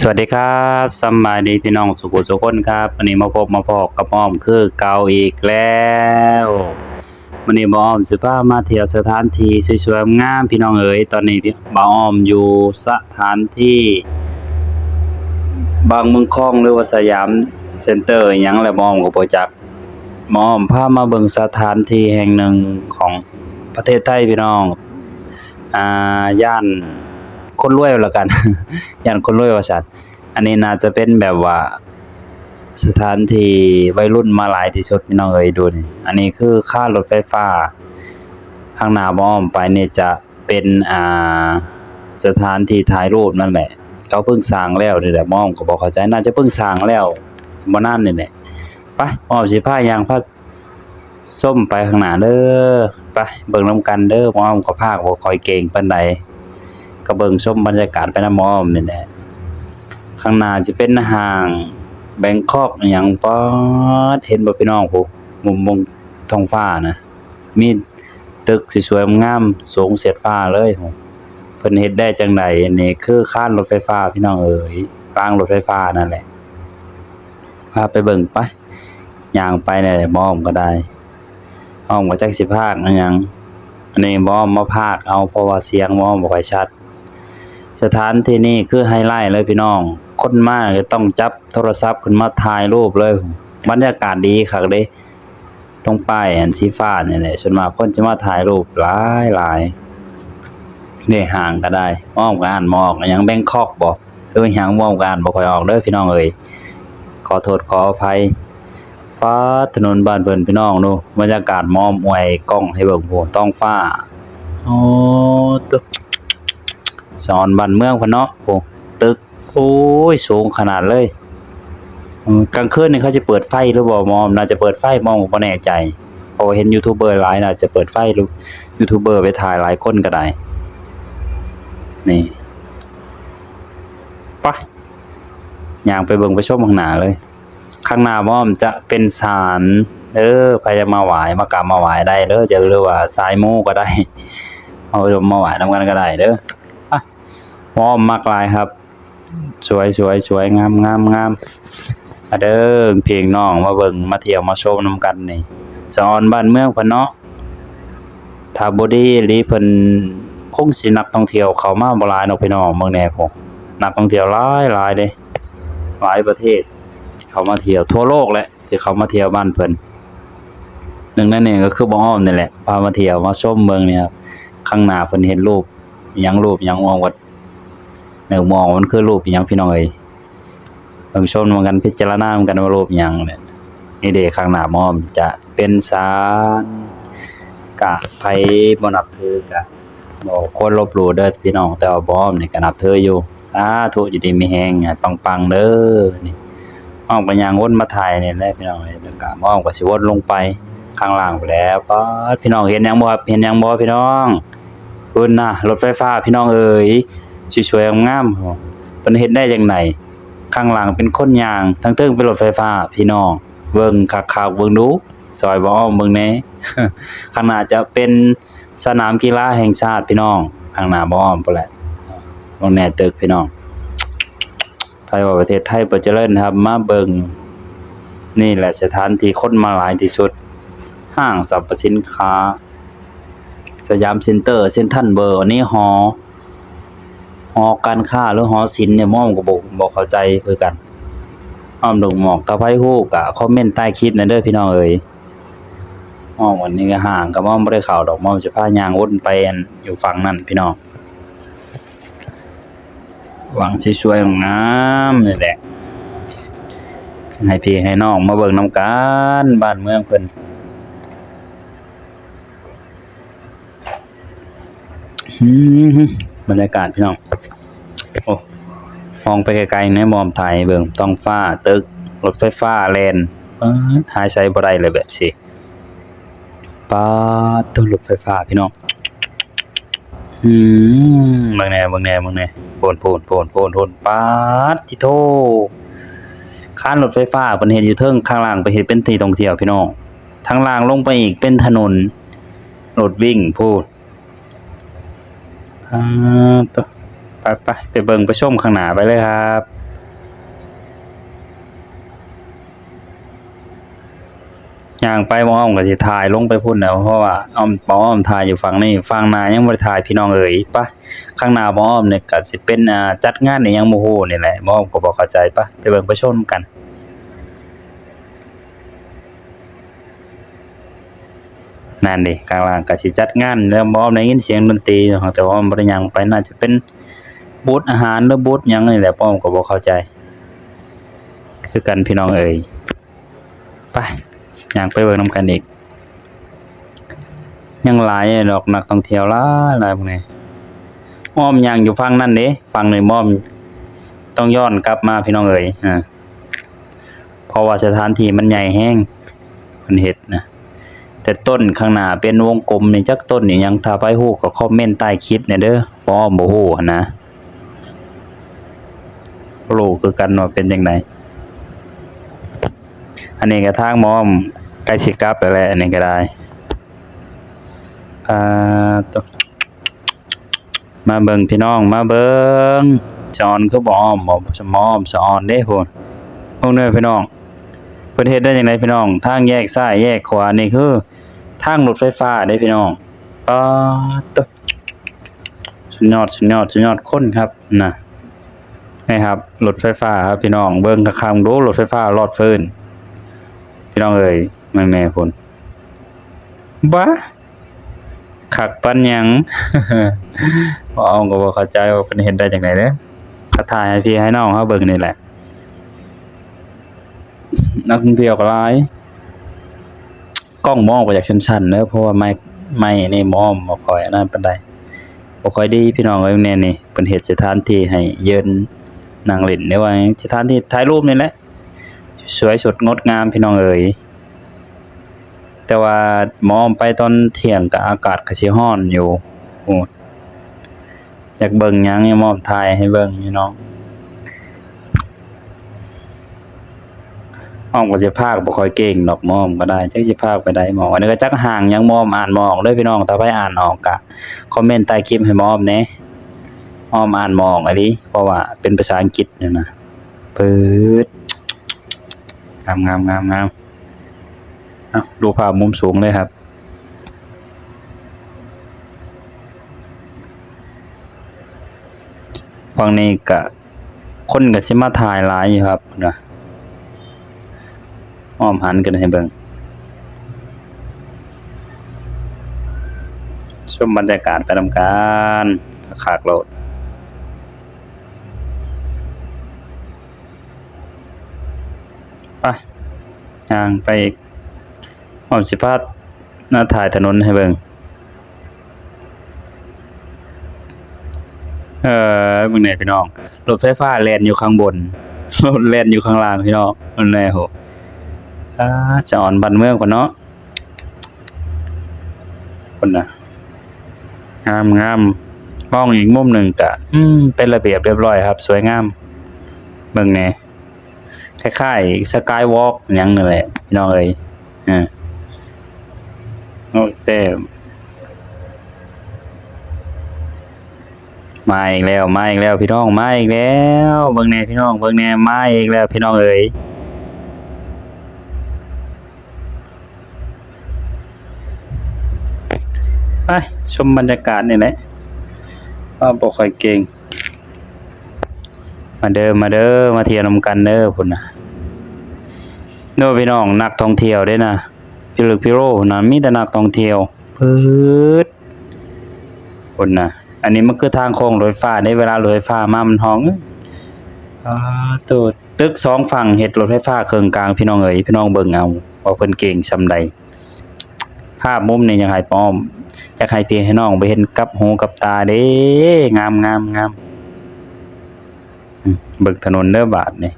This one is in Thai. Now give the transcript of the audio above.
สวัสดีครับสำบาดีพี่น้องสุขุสุขคนครับวันนี้มาพบมาพอกกับอ้อมคือเก่าอีกแล้ววันนี้บ่อ้อมสิพามาเที่ยวสถานที่สวยๆงามพี่น้องเอ๋ยตอนนี้พี่บ่อ้อมอยู่สถานที่ บางเมืองคองหรือว่าสยามเซ็นเตอร์อิหยังแหละบ่อมก็บ่จักบ่อ้อมพามาเบิ่งสถานที่แห่งหนึ่งของประเทศไทยพี่น้องอ่าย่าน คนรวยแล้วกัน ย่านคนรวยว่าซั่นอันนี้น่าจะเป็นแบบว่า สถานที่วัยรุ่นมาหลายที่สุดพี่น้องเอ้ยดูนี่อันนี้คือค่ารถไฟฟ้าข้างหน้าบ้อมไปเนี่ยจะเป็นอ่าสถานที่ถ่ายรูปนั่นแหละ เขาเพิ่งสร้างแล้วนี่แหละบ้อมก็บ่เข้าใจน่าจะเพิ่งสร้างแล้วบ่นานนี่แหละไปบ้อมสิพายางพาส้มไปข้างหน้าเด้อไปเบิ่งนํกันเด้อบ้อมก็พากบ่คอยเก่งปานใด ก็เบิงชมบรรยากาศไปนำอ้อมนี่แหละข้างหน้าสิเป็นห้างแบงคอกอหยังป๊อดเห็นบ่พี่น้องผู้มุมมงท้องฟ้านะ มีตึกสวยๆงามสูงเสียดฟ้าเลยโหเพิ่นเฮ็ดได้จังไดนี่คือคานรถไฟฟ้าพี่น้องเอ๋ยรางรถไฟฟ้านั่นแหละพาไปเบิ่งไปย่างไปนี่นแหละมอมก็ได้อ้อมก็จักสิพากอิหยังอันนี้บ่มาพากเอาเพราะว่าเสียงบ่บ่ค่อยชัด สถานที่นี่คือไฮไลท์เลยพี่น้อง คนมาก็ต้องจับโทรศัพท์ขึ้นมาถ่ายรูปเลยบรรยากาศดีคักเด้ตรงป้ายอันสีฟ้าเนี่แหละส่วนมากคนจะมาถ่ายรูปหลายหลายเนี่ห่างก็ได้มองกานมองอย่างแบงคอกบ่หรือว่างมองกานบ่ค่อยออกเด้อพี่น้องเอ้ยขอโทษขออภัยฟ้าถนนบ้านเพิ่นพี่น้องดูบรรยากาศมอมอวยกล้องให้เบิ่งโหต้องฟ้าโอ้ตึก สอนบ้านเมืองพะเนาะโอ้ตึก โอ้ยสูงขนาดเลย กลางคืนนี่เขาจะเปิดไฟหรือบ่มอมน่าจะเปิดไฟมองบ่แน่ใจพราะว่าเห็นยูทูบเบอร์หลายน่าจะเปิดไฟรือยูทูบเบอร์ไปถ่ายหลายคนก็ได้ นี่ไปย่างไปเบิ่งไปชมข้างหน้าเลย ข้างหน้ามอมจะเป็นศาลเด้อใครจะมาไหว้มากราบมาไหวได้เด้อจะหรือว่าสายมูก็ได้ เอามาไหว้นำกันก็ได้เด้อ มอมมากลายครับ สวยสวยสวยงามงามงามมาเด้อเพียงน้องมาเบิ่งมาเที่ยวมาชมนำกันนี่สอนบ้านเมืองพิ่นเนาะถ้าบ่ดีอีหลีเพิ่นคงสินักท่องเที่ยวเข้ามาบ่หลายเนาะพี่น้องเมืองแหน่พวกนักท่องเที่ยวหลายหลายเด้หลายประเทศ เขามาเที่ยวทั่วโลกแหละที่เขามาเที่ยวบ้านเพิ่นหนึ่งนั่นเองก็คือบ่อ้อมนี่แหละพามาเที่ยวมาชมเมืองเนี่ยครับข้างหน้าเพิ่นเห็นรูปยังรูปยังอ้อมวัด เนื้อมองมันคือรูปอหยังพี่น้องเอ้ยเบิ่งชมมันกันพิจารณามันกันว่ารูปอหยังเนี่ยนี่เด้ข้างหน้ามอมจะเป็นศาลกะไผบ่นับถือกะบ่คนลบหลู่เด้อพี่น้องแต่ว่าบอมนี่ก็นับถืออยู่สาธุอยู่ดีมีแฮงให้ปังๆเด้อนี่อ้อมก็ยางวนมาถ่ายนี่แหละพี่น้องเอ้ยแล้วก็อ้อมก็สิวนลงไปข้างล่างไปแล้วป๊าดพี่น้องเห็นยังบ่ครับเห็นยังบ่พี่น้องคุณน่ะรถไฟฟ้าพี่น้องเอ้ย สวยๆงามๆครับเพิ่นเฮ็ดได้จังไดข้างหลังเป็นค้นยาง ทั้งเทิงเป็นรถไฟฟ้า พี่น้องเบิ่งคักๆเบิ่งดูซอยบ่อ้อมเบิ่งแน่ข้างหน้าจะเป็นสนามกีฬาแห่งชาติพี่น้องข้างหน้าบ่อ้อมพุ่นแหละลงแน่ตึกพี่น้องไทยว่าประเทศไทยบ่เจริญครับ มาเบิ่งนี่แหละสถานที่คนมาหลายที่สุด ห้างสรรพสินค้า สยามเซ็นเตอร์เซ็นทรัลเวิลด์นนี้หอ หอการค้าหรือหอศิลป์เนี่ยม่อมก็บ่บ่เข้าใจคือกันอ้อมดงหมอกตะไผฮู้ก็คอมเมนต์ใต้คลิปนั่นเด้อพี่น้องเอ้ยอ้อมวันนี้ก็ห่างก็ม่อมบ่ได้ข้าวดอกม่อมจะพายางวนไปอนอยู่ฝั่งนั้นพี่น้องหวังสิสวยงามนี่แหละให้พี่ให้น้องมาเบิ่งนำกันบ้านเมืองเพิ่นอืม บรรยากาศพี่น้องโอ้มองไปไกลๆในมอมถ่ายเบิ่งต้องฟ้าตึกรถไฟฟ้าแลนหายใจบ่ได้เลยแบบสิป๊าดตัวรถไฟฟ้าพี่น้องอืมเบิ่งแหน่เบิ่งแหน่เบิ่งแหน่โพนโพนโพนโพนโพนป๊าดทิโทข้านรถไฟฟ้าเพิ่นเฮ็ดอยู่เทิงข้างล่างไปเฮ็ดเป็นที่ท่องเที่ยวพี่น้องทางล่างลงไปอีกเป็นถนนรถวิ่งพูด อ่าตัวไปไปไปเบิ่งไปชมข้างหน้าไปเลยครับอย่างไปมองอ้อมก็สิถ่ายลงไปพุ่นนะเพราะว่าอ้อมมองอ้อมถ่ายอยู่ฝั่งนี้ฟังนายังบ่ได้ถ่ายพี่น้องเอ๋ยปะข้างหน้ามองมเนี่ยกับสิเป็นจัดงานในยังโมโหนี่แหละมองมก็บอกเข้าใจปะไปเบิ่งไปชมกัน นั่นดิข้างล่างก็สิจัดงานแล้วบ่ได้ยินเสียงดนตรีแต่ว่าบ่ได้หยังไปน่าจะเป็นบูธอาหารหรือบูธยังนี่แหละป้อมก็บ่เข้าใจ คือกันพี่น้องเอ่ยไปย่างไปเบิ่งนํกันอีก ยังหลายดอกนักท่องเที่ยวหลายหลายพวกนี้อ้อมย่างอยู่ฝั่งนั้นเด้ฝั่งนี้ม่อมต้องย้อนกลับมาพี่น้องเอ่ยอ่าเพราะว่าสถานที่มันใหญ่แฮงเพิ่นเฮ็ดนะ แต่ต้นข้างหน้าเป็นวงกลมนี่จักต้นนี่ยังถ้าไปฮู้ก็คอมเมนต์ใต้คลิปเนี่ยเด้อบ่บ่ฮู้หั้นะรู้คือกันว่าเป็นจังไดอันนี้ก็ทางมอมใกล้สิกลับแล้วแหละอันนี้ก็ได้อ่ามาเบิ่งพี่น้องมาเบิ่งจอนคือบ่อ้อมบ่สมอมสอนเด้พุ่นพวกเด้อพี่น้องเพิ่นเฮ็ดได้จังไดพี่น้อง ทางแยกซ้ายแยกขวานี่คือ ทางรถไฟฟ้าเด้พี่น้องปาตสุดยอดสุดยอดสุดยอดค้นครับนะนี่ครับรถไฟฟ้าครับพี่น้องเบิ่งข้างๆดูรถไฟฟ้ารอดฟื้นพี่น้องเอ้ยแม่ๆพุ่นบ้าคักปันยังบ่เอาก็บ่เข้าใจว่าเพิ่นเฮ็ดได้จังไดเด้อก็ถ่ายให้พี่ให้น้องเฮาเบิ่งนี่แหละ นักท่องเที่ยวก็หลาย กล้องมองไปจากชั้นๆเด้อเพราะว่าไม้ไม้นี่มองบ่ค่อยอันนั้นปานใดบ่ค่อยดีพี่น้องเอ้ยแน่นี่เพิ่นเฮ็ดสถานที่ให้เยินนั่งเล่นได้ว่าสถานที่ถ่ายรูปนี่แหละสวยสดงดงามพี่น้องเอ้ยแต่ว่ามองไปตอนเที่ยงก็อากาศก็สิร้อนอยู่โอ้อยากเบิ่งหยังยังมอมถ่ายให้เบิ่งพี่น้อง อ้อมก็สิพากบ่ค่อยเก่งดอกมอมก็ได้จักสิพากไปได้หมออันนี้ก็จักห่างยังมอมอ่านบ่ออกเด้อพี่น้องถ้าใครอ่านออกก็คอมเมนต์ใต้คลิปให้มอมแหน่มอมอ่านบ่ออกอะดิเพราะว่าเป็นภาษาอังกฤษเนี่ยนะปื๊ดงามงามงามงามดูภาพมุมสูงเลยครับฝั่งนี้ก็คนก็สิมาถ่ายหลายอยู่ครับนะ อ้อมหันกันให้เบิ่งชมบรรยากาศไปนำกันขากโลดไปย่างไปอีกอ้อมสิพาดหน้าถ่ายถนนให้เบิ่งเออมึงไหนพี่น้องรถไฟฟ้าแลนอยู่ข้างบนรถแลนอยู่ข้างล่างพี่น้องมันแน่โห อ่าจะอ่อนบันเมืองกว่าเนาะคนน่ะงามงามมองอีกมุมหนึ่งกะอืมเป็นระเบียบเรียบร้อยครับ สวยงามเบิ่งแหน่ยคล้ายๆสกายวอล์กยังนั่นแหละพี่น้องเอ้ยอ่าโอ้เต้มาอีกแล้วมาอีกแล้วพี่น้องมาอีกแล้วเบิ่งแน่พี่น้องเบิ่งแน่มาอีกแล้วพี่น้องเอ้ย ไปชมบรรยากาศนี่แหละว่าบ่ค่อยเก่ง มาเด้อมาเด้อมาเที่ยวนำกันเด้อพุ่นน่ะโน้พี่น้องนักท่องเที่ยวด้นะพี่ลึกพี่โรนะมีแต่นักท่องเที่ยวพืดพุ่นน่ะอันนี้มันคือทางโค้งรถไฟฟ้าได้เวลารถไฟฟ้ามามันห้องอ่าตัวตึกสองฝั่งเฮ็ดรถไฟฟ้าเครื่องกลางพี่น้องเอ๋ยพี่น้องเบิ่งเอาว่าเพิ่นเก่งซำใดภาพมุมนี่ยังให้ป้อม อยากให้พี่ให้น้องไปเห็นกับหูกับตาเด้งามงามงามเบิกถนนเด้อบาดนี่